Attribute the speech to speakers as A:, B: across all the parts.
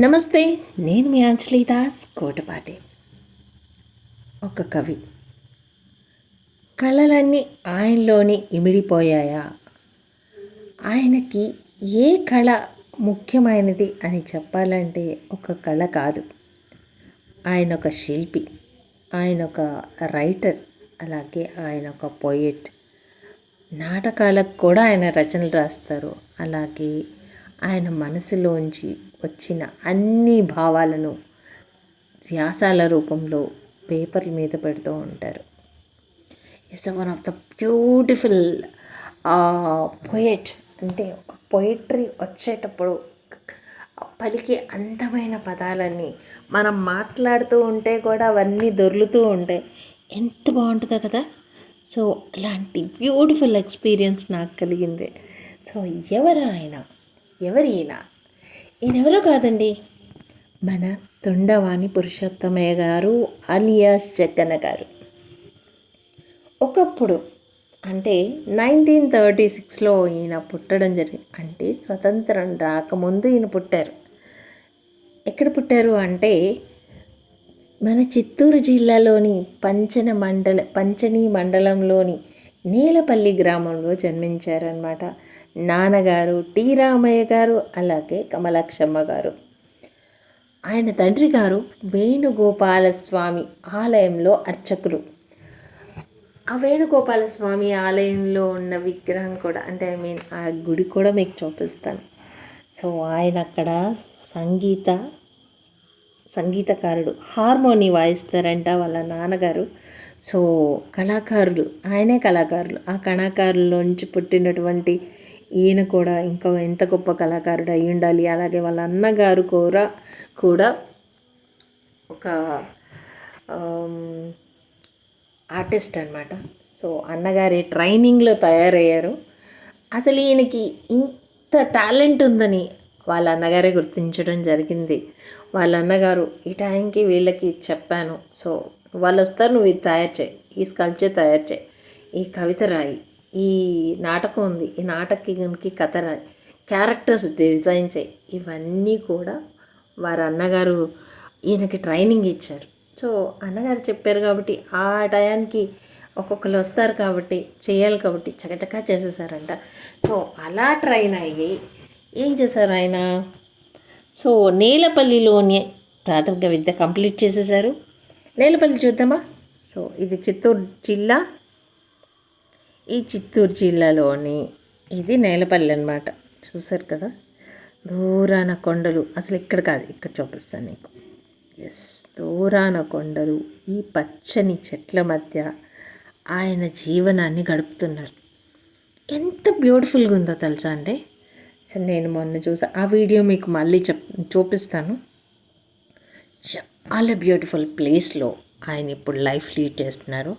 A: నమస్తే నేను మీ అంజలి దాస్ కోటపాటి. ఒక కవి. కళలన్నీ ఆయనలోనే ఇమిడిపోయాయా? ఆయనకి ఏ కళ ముఖ్యమైనది అని చెప్పాలంటే ఒక కళ కాదు. ఆయన ఒక శిల్పి ఆయన ఒక రైటర్ అలాగే ఆయన ఒక పోయిట్ నాటకాలకు కూడా ఆయన రచనలు రాస్తారు. అలాగే ఆయన మనసులోంచి వచ్చిన అన్ని భావాలను వ్యాసాల రూపంలో పేపర్ల మీద పెడుతూ ఉంటారు. Is one of the beautiful poet అంటే ఒక పొయిట్రీ వచ్చేటప్పుడు పలికే అందమైన పదాలన్నీ మనం మాట్లాడుతూ ఉంటే కూడా అవన్నీ దొర్లుతూ ఉంటాయి. ఎంత బాగుంటుందో కదా. సో అలాంటి బ్యూటిఫుల్ ఎక్స్పీరియన్స్ నాకు కలిగింది. సో ఎవరు ఆయన? ఈయనెవరో కాదండి? మన తొండవాణి పురుషోత్తమయ్య గారు అలియాస్ జగ్గన్న గారు. ఒకప్పుడు అంటే నైన్టీన్ థర్టీ సిక్స్లో ఈయన పుట్టడం జరిగింది అంటే స్వతంత్రం రాకముందు ఈయన పుట్టారు. ఎక్కడ పుట్టారు అంటే మన చిత్తూరు జిల్లాలోని పంచన మండల పంచని మండలంలోని నేలపల్లి గ్రామంలో జన్మించారనమాట నాన్నగారు టి. రామయ్య గారు అలాగే కమలాక్షమ్మ గారు. ఆయన తండ్రి గారు వేణుగోపాలస్వామి ఆలయంలో అర్చకులు. ఆ వేణుగోపాలస్వామి ఆలయంలో ఉన్న విగ్రహం కూడా అంటే ఐ మీన్ ఆ గుడి కూడా మీకు చూపిస్తాను. సో ఆయన అక్కడ సంగీత సంగీతకారుడు హార్మోని వాయిస్తారంట వాళ్ళ నాన్నగారు. సో కళాకారులు ఆయనే కళాకారులు. ఆ కళాకారుల్లోంచి పుట్టినటువంటి ఈయన కూడా ఇంకా ఎంత గొప్ప కళాకారుడు అయి ఉండాలి. అలాగే వాళ్ళ అన్నగారు కూడా కూడా ఒక ఆర్టిస్ట్ అనమాట సో అన్నగారి ట్రైనింగ్లో తయారయ్యారు. అసలు ఈయనకి ఇంత టాలెంట్ ఉందని వాళ్ళ అన్నగారే గుర్తించడం జరిగింది. వాళ్ళ అన్నగారు ఈ టైంకి వీళ్ళకి చెప్పాను. సో వాళ్ళు వస్తారు నువ్వు ఇది తయారు చేయి. ఈ స్కల్ప్చర్ తయారు చేయి. ఈ కవిత రాయి. ఈ నాటకం ఉంది. ఈ నాటకానికి కథ రాయి క్యారెక్టర్స్ డిజైన్ చేయి. ఇవన్నీ కూడా వారి అన్నగారు ఈయనకి ట్రైనింగ్ ఇచ్చారు. సో అన్నగారు చెప్పారు కాబట్టి ఆ టయానికి ఒక్కొక్కరు వస్తారు కాబట్టి చేయాలి కాబట్టి చకచకా చేసేసారంట. సో అలా ట్రైన్ అయ్యి ఏం చేశారు ఆయన? సో నేలపల్లిలోని ప్రాథమిక విద్య కంప్లీట్ చేసేసారు. నేలపల్లి చూద్దామా? సో ఇది చిత్తూరు జిల్లా ఈ చిత్తూరు జిల్లాలోని ఇది నేలపల్లి అనమాట చూసారు కదా? దూరాన కొండలు. అసలు ఇక్కడ కాదు ఇక్కడ చూపిస్తాను నీకు. ఎస్ దూరాన కొండలు. ఈ పచ్చని చెట్ల మధ్య ఆయన జీవనాన్ని గడుపుతున్నారు. ఎంత బ్యూటిఫుల్గా ఉందో తెలుసా అండి? సో నేను మొన్న చూసా. ఆ వీడియో మీకు మళ్ళీ చెప్ చూపిస్తాను. చాలా బ్యూటిఫుల్ ప్లేస్లో ఆయన ఇప్పుడు లైఫ్ లీడ్ చేస్తున్నారు.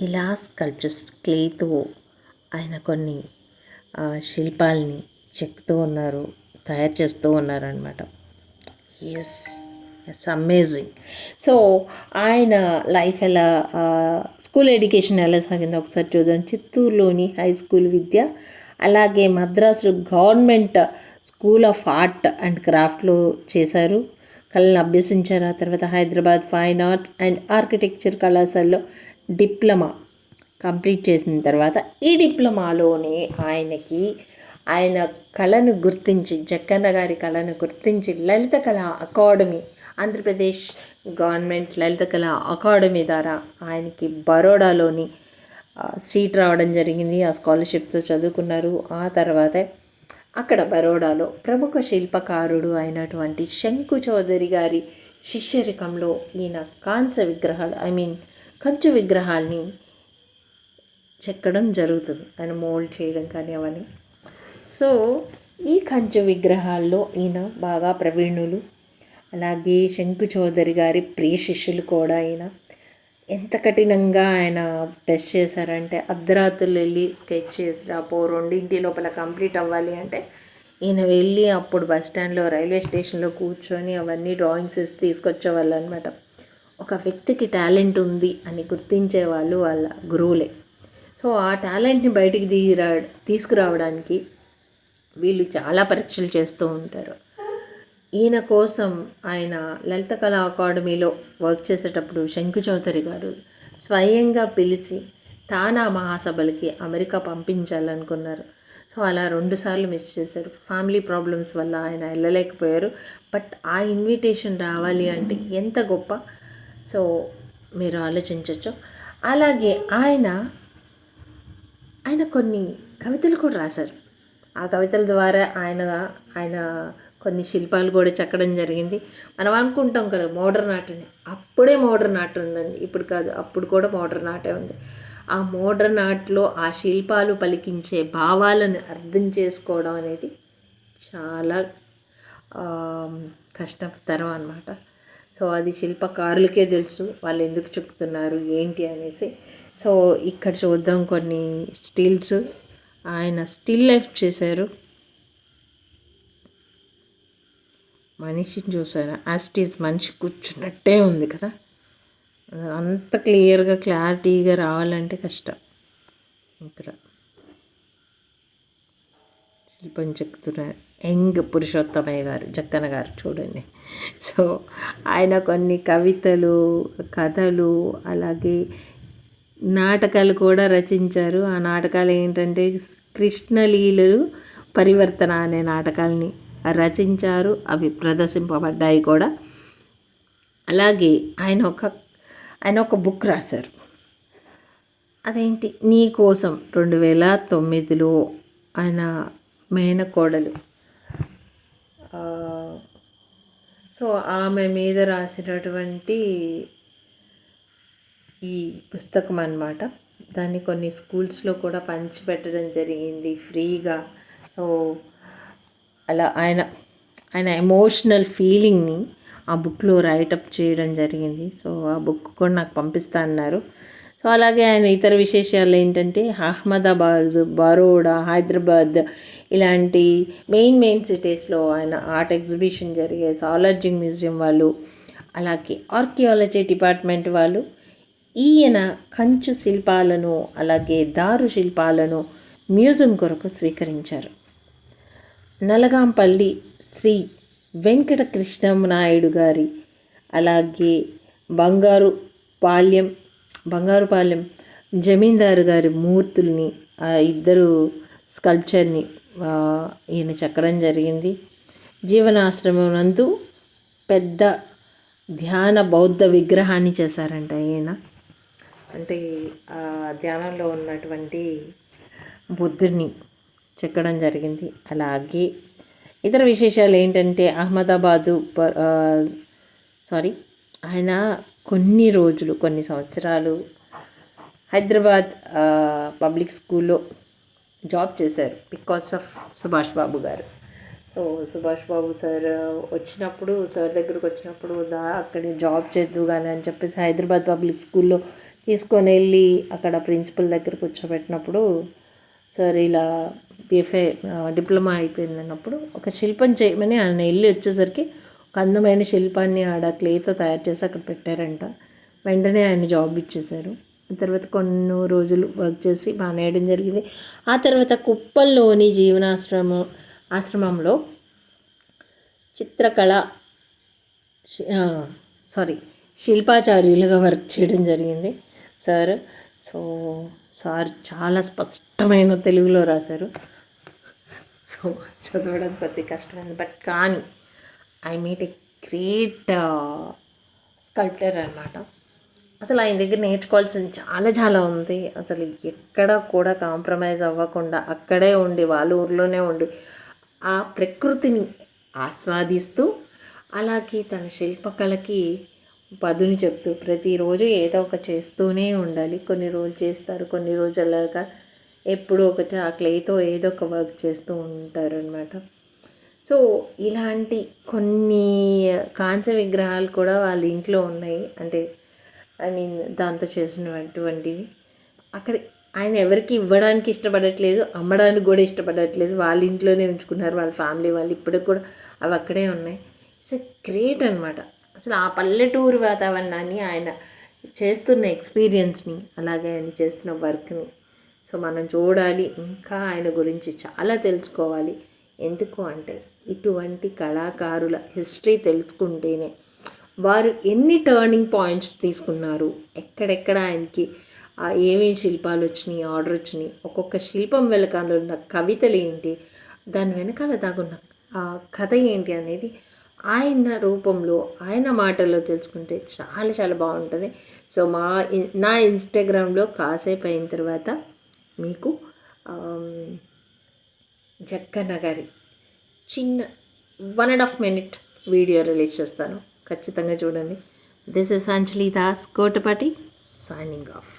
A: ఇలా స్కల్ప్చర్స్ క్లేతో ఆయన కొన్ని శిల్పాలని చెక్కుతూ ఉన్నారు తయారు చేస్తూ ఉన్నారనమాట ఎస్ ఎస్ అమేజింగ్ సో ఆయన లైఫ్ ఎలా స్కూల్ ఎడ్యుకేషన్ ఎలా సాగిందో ఒకసారి చూద్దాం. చిత్తూరులోని హై స్కూల్ విద్య అలాగే Madras government school of art and క్రాఫ్ట్లో చేశారు. కళను అభ్యసించారు. ఆ తర్వాత Hyderabad fine arts and architecture కళాశాలలో డిప్లొమా కంప్లీట్ చేసిన తర్వాత ఈ డిప్లొమాలోనే ఆయనకి ఆయన కళను గుర్తించి జక్కన్న గారి కళను గుర్తించి లలిత కళ అకాడమీ ఆంధ్రప్రదేశ్ గవర్నమెంట్ లలిత కళా అకాడమీ ద్వారా ఆయనకి బరోడాలోని సీట్ రావడం జరిగింది. ఆ స్కాలర్షిప్తో చదువుకున్నారు. ఆ తర్వాత అక్కడ బరోడాలో ప్రముఖ శిల్పకారుడు అయినటువంటి శంకు చౌదరి గారి శిష్యరికంలో ఈయన కాంస్య విగ్రహాలు ఐ మీన్ కంచు విగ్రహాల్ని చెక్కడం జరుగుతుంది. ఆయన మోల్డ్ చేయడం కానీ అవన్నీ. సో ఈ కంచు విగ్రహాల్లో ఈయన బాగా ప్రవీణులు. అలాగే శంకు చౌదరి గారి ప్రియ శిష్యులు కూడా ఆయన ఎంత కఠినంగా ఆయన టెస్ట్ చేశారంటే అర్ధరాత్రులు వెళ్ళి స్కెచ్ చేసి రాపో రెండింటి లోపల కంప్లీట్ అవ్వాలి అంటే ఈయన వెళ్ళి అప్పుడు బస్ స్టాండ్లో రైల్వే స్టేషన్లో కూర్చొని అవన్నీ డ్రాయింగ్స్ వేసి తీసుకొచ్చేవాళ్ళు అనమాట ఒక వ్యక్తికి టాలెంట్ ఉంది అని గుర్తించే వాళ్ళు వాళ్ళ గురువులే. సో ఆ టాలెంట్ని బయటికి తీరా తీసుకురావడానికి వీళ్ళు చాలా పరీక్షలు చేస్తూ ఉంటారు. ఈయన కోసం ఆయన లలిత కళా అకాడమీలో వర్క్ చేసేటప్పుడు శంకు చౌదరి గారు స్వయంగా పిలిచి తానా మహాసభలకి అమెరికా పంపించాలనుకున్నారు. సో అలా రెండుసార్లు మిస్ చేశారు. ఫ్యామిలీ ప్రాబ్లమ్స్ వల్ల ఆయన వెళ్ళలేకపోయారు. బట్ ఆ ఇన్విటేషన్ రావాలి అంటే ఎంత గొప్ప సో మీరు ఆలోచించవచ్చు అలాగే ఆయన ఆయన కొన్ని కవితలు కూడా రాశారు. ఆ కవితల ద్వారా ఆయన ఆయన కొన్ని శిల్పాలు కూడా చెక్కడం జరిగింది. మనం అనుకుంటాం కదా మోడర్న్ ఆర్ట్ అని. అప్పుడే మోడర్న్ ఆర్ట్ ఉందండి. ఇప్పుడు కాదు అప్పుడు కూడా మోడర్న్ ఆర్టే ఉంది. ఆ మోడర్న్ ఆర్ట్లో ఆ శిల్పాలు పలికించే భావాలను అర్థం చేసుకోవడం అనేది చాలా కష్టతరం అనమాట సో అది శిల్పకారులకే తెలుసు వాళ్ళు ఎందుకు చెప్తున్నారు ఏంటి అనేసి. సో ఇక్కడ చూద్దాం కొన్ని స్టిల్స్. ఆయన స్టిల్ లైఫ్ చేశారు. మనిషిని చూసారా? యాస్టీస్ మనిషి కూర్చున్నట్టే ఉంది కదా. అంత క్లియర్గా క్లారిటీగా రావాలంటే కష్టం. ఇక్కడ శిల్పం చెక్కుతున్నారు యంగ్ పురుషోత్తమయ్య గారు జక్కన గారు చూడండి. సో ఆయన కొన్ని కవితలు కథలు అలాగే నాటకాలు కూడా రచించారు. ఆ నాటకాలు ఏంటంటే కృష్ణలీలలు పరివర్తన అనే నాటకాలని రచించారు. అవి ప్రదర్శింపబడ్డాయి కూడా. అలాగే ఆయన ఒక ఆయన ఒక బుక్ రాశారు. అదేంటి? నీ కోసం రెండు వేల తొమ్మిదిలో ఆయన మేనకోడలు. సో ఆమె మీద రాసినటువంటి ఈ పుస్తకం అన్నమాట. దాన్ని కొన్ని స్కూల్స్లో కూడా పంచిపెట్టడం జరిగింది ఫ్రీగా. సో అలా ఆయన ఆయన ఎమోషనల్ ఫీలింగ్ని ఆ బుక్లో రైటప్ చేయడం జరిగింది. సో ఆ బుక్ కూడా నాకు పంపిస్తా అన్నారు. సో అలాగే ఆయన ఇతర విశేషాలు ఏంటంటే అహ్మదాబాద్ బరోడా హైదరాబాద్ ఇలాంటి మెయిన్ మెయిన్ సిటీస్లో ఆయన ఆర్ట్ ఎగ్జిబిషన్ జరిగే సాలార్జింగ్ మ్యూజియం వాళ్ళు అలాగే ఆర్కియాలజీ డిపార్ట్మెంట్ వాళ్ళు ఈయన కంచు శిల్పాలను అలాగే దారు శిల్పాలను మ్యూజియం కొరకు స్వీకరించారు. నలగాంపల్లి శ్రీ వెంకట నాయుడు గారి అలాగే బంగారు పాళ్యం బంగారుపాలెం జమీందారు గారి మూర్తుల్ని ఆ ఇద్దరు స్కల్ప్చర్ని ఈయన చెక్కడం జరిగింది. జీవనాశ్రమం నందు పెద్ద ధ్యాన బౌద్ధ విగ్రహాన్ని చేశారంట ఈయన. అంటే ఆ ధ్యానంలో ఉన్నటువంటి బుద్ధుడిని చెక్కడం జరిగింది. అలాగే ఇతర విశేషాలు ఏంటంటే అహ్మదాబాదు సారీ ఆయన కొన్ని రోజులు కొన్ని సంవత్సరాలు హైదరాబాద్ పబ్లిక్ స్కూల్లో జాబ్ చేశారు బికాస్ ఆఫ్ సుభాష్ బాబు గారు. సో సుభాష్ బాబు సార్ వచ్చినప్పుడు సార్ దగ్గరకు వచ్చినప్పుడు దా అక్కడ జాబ్ చేద్దు కానీ అని చెప్పేసి హైదరాబాద్ పబ్లిక్ స్కూల్లో తీసుకొని వెళ్ళి అక్కడ ప్రిన్సిపల్ దగ్గర కూర్చోబెట్టినప్పుడు సార్ ఇలా బిఎఫ్ఏ డిప్లొమా అయిపోయింది అన్నప్పుడు ఒక శిల్పం చేయమని ఆయన వెళ్ళి వచ్చేసరికి ఒక అందమైన శిల్పాన్ని ఆడ క్లేతో తయారు చేసి అక్కడ పెట్టారంట. వెంటనే ఆయన జాబ్ ఇచ్చేశారు. తర్వాత కొన్ని రోజులు వర్క్ చేసి మానేయడం జరిగింది. ఆ తర్వాత కుప్పల్లోని జీవనాశ్రమం ఆశ్రమంలో చిత్రకళ సారీ శిల్పాచార్యులుగా వర్క్ చేయడం జరిగింది. సార్ సో సార్ చాలా స్పష్టమైన తెలుగులో రాశారు. సో చదవడం కొద్ది కష్టమైంది. బట్ కానీ I meet a great sculptor అనమాట అసలు ఆయన దగ్గర నేర్చుకోవాల్సింది చాలా చాలా ఉంది. అసలు ఎక్కడ కూడా కాంప్రమైజ్ అవ్వకుండా అక్కడే ఉండి వాళ్ళ ఊర్లోనే ఉండి ఆ ప్రకృతిని ఆస్వాదిస్తూ అలాగే తన శిల్పకళకి పదుని చెప్తూ ప్రతిరోజు ఏదో ఒక చేస్తూనే ఉండాలి. కొన్ని రోజులు చేస్తారు కొన్ని రోజులగా ఎప్పుడూ ఒకటి ఆ క్లేతో ఏదో ఒక వర్క్ చేస్తూ ఉంటారు అనమాట సో ఇలాంటి కొన్ని కాంచ విగ్రహాలు కూడా వాళ్ళ ఇంట్లో ఉన్నాయి. అంటే ఐ మీన్ దాంతో చేసినటువంటివి. అక్కడ ఆయన ఎవరికి ఇవ్వడానికి ఇష్టపడట్లేదు అమ్మడానికి కూడా ఇష్టపడట్లేదు. వాళ్ళ ఇంట్లోనే ఉంచుకున్నారు వాళ్ళ ఫ్యామిలీ వాళ్ళు ఇప్పటికి కూడా అవి అక్కడే ఉన్నాయి. ఇట్స్ ఎ గ్రేట్ అనమాట అసలు ఆ పల్లెటూరు వాతావరణాన్ని ఆయన చేస్తున్న ఎక్స్పీరియన్స్ని అలాగే ఆయన చేస్తున్న వర్క్ని సో మనం చూడాలి. ఇంకా ఆయన గురించి చాలా తెలుసుకోవాలి. ఎందుకు అంటే ఇటువంటి కళాకారుల హిస్టరీ తెలుసుకుంటేనే వారు ఎన్ని టర్నింగ్ పాయింట్స్ తీసుకున్నారు ఎక్కడెక్కడ ఆయనకి ఏమేమి శిల్పాలు వచ్చినాయి ఆర్డర్ వచ్చినాయి ఒక్కొక్క శిల్పం వెనకాల ఉన్న కవితలు ఏంటి దాని వెనకాల దాగున్న ఆ కథ ఏంటి అనేది ఆయన రూపంలో ఆయన మాటల్లో తెలుసుకుంటే చాలా చాలా బాగుంటుంది. సో మా నా ఇన్స్టాగ్రామ్లో కాసేపు అయిన తర్వాత మీకు జక్కన్న గారి చిన్న one and half minute video release చేస్తాను. ఖచ్చితంగా చూడండి. This is Anjali Das Kotapati signing off